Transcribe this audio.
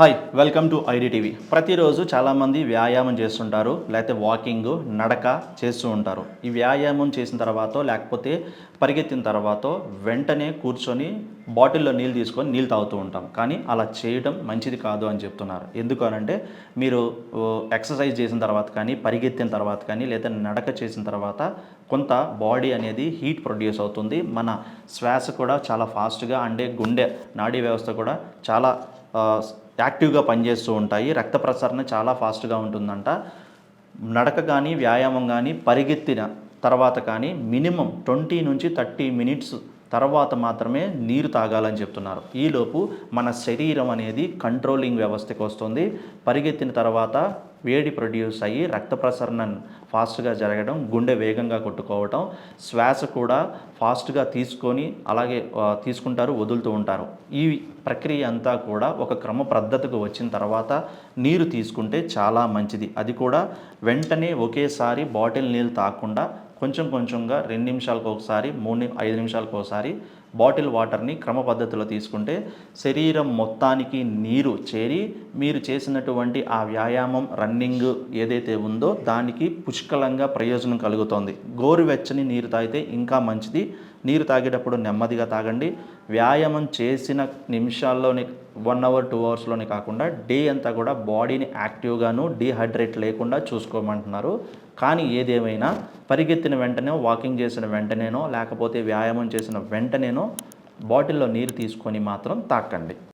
Hi welcome to ID TV ప్రతిరోజు చాలామంది వ్యాయామం చేస్తుంటారు లేకపోతే వాకింగ్ నడక చేస్తూ ఉంటారు. ఈ వ్యాయామం చేసిన తర్వాత లేకపోతే పరిగెత్తిన తర్వాత వెంటనే కూర్చొని బాటిల్లో నీళ్ళు తీసుకొని నీళ్ళు తాగుతూ ఉంటాం. కానీ అలా చేయడం మంచిది కాదు అని చెప్తున్నారు. ఎందుకు అనంటే మీరు ఎక్సర్సైజ్ చేసిన తర్వాత కానీ పరిగెత్తిన తర్వాత కానీ లేదా నడక చేసిన తర్వాత కొంత బాడీ అనేది హీట్ ప్రొడ్యూస్ అవుతుంది. మన శ్వాస కూడా చాలా ఫాస్ట్గా అంటే గుండె నాడీ వ్యవస్థ కూడా చాలా యాక్టివ్గా పనిచేస్తూ ఉంటాయి. రక్త ప్రసరణ చాలా ఫాస్ట్గా ఉంటుందంట. నడక కానీ వ్యాయామం కానీ పరిగెత్తిన తర్వాత కానీ మినిమం ట్వంటీ నుంచి థర్టీ మినిట్స్ తర్వాత మాత్రమే నీరు తాగాలని చెప్తున్నారు. ఈలోపు మన శరీరం అనేది కంట్రోలింగ్ వ్యవస్థకు వస్తుంది. పరిగెత్తిన తర్వాత వేడి ప్రొడ్యూస్ అయ్యి రక్త ప్రసరణ ఫాస్ట్గా జరగడం గుండె వేగంగా కొట్టుకోవటం శ్వాస కూడా ఫాస్ట్గా తీసుకొని అలాగే తీసుకుంటారు వదులుతూ ఉంటారు. ఈ ప్రక్రియ అంతా కూడా ఒక క్రమ పద్ధతికి వచ్చిన తర్వాత నీరు తీసుకుంటే చాలా మంచిది. అది కూడా వెంటనే ఒకేసారి బాటిల్ నీళ్ళు తాకుండా కొంచెం కొంచెంగా రెండు నిమిషాలకు ఒకసారి మూడు ని- ఐదు నిమిషాలకు ఒకసారి బాటిల్ వాటర్ని క్రమ పద్ధతిలో తీసుకుంటే శరీరం మొత్తానికి నీరు చేరి మీరు చేసినటువంటి ఆ వ్యాయామం రన్నింగ్ ఏదైతే ఉందో దానికి పుష్కలంగా ప్రయోజనం కలుగుతోంది. గోరువెచ్చని నీరు తాగితే ఇంకా మంచిది. నీరు తాగేటప్పుడు నెమ్మదిగా తాగండి. వ్యాయామం చేసిన నిమిషాల్లోనే వన్ అవర్ టూ అవర్స్లోనే కాకుండా డే అంతా కూడా బాడీని యాక్టివ్గాను డీహైడ్రేట్ లేకుండా చూసుకోమంటున్నారు. కానీ ఏదేమైనా పరిగెత్తిన వెంటనే వాకింగ్ చేసిన వెంటనేనో లేకపోతే వ్యాయామం చేసిన వెంటనేనో బాటిల్లో నీరు తీసుకొని మాత్రం తాకండి.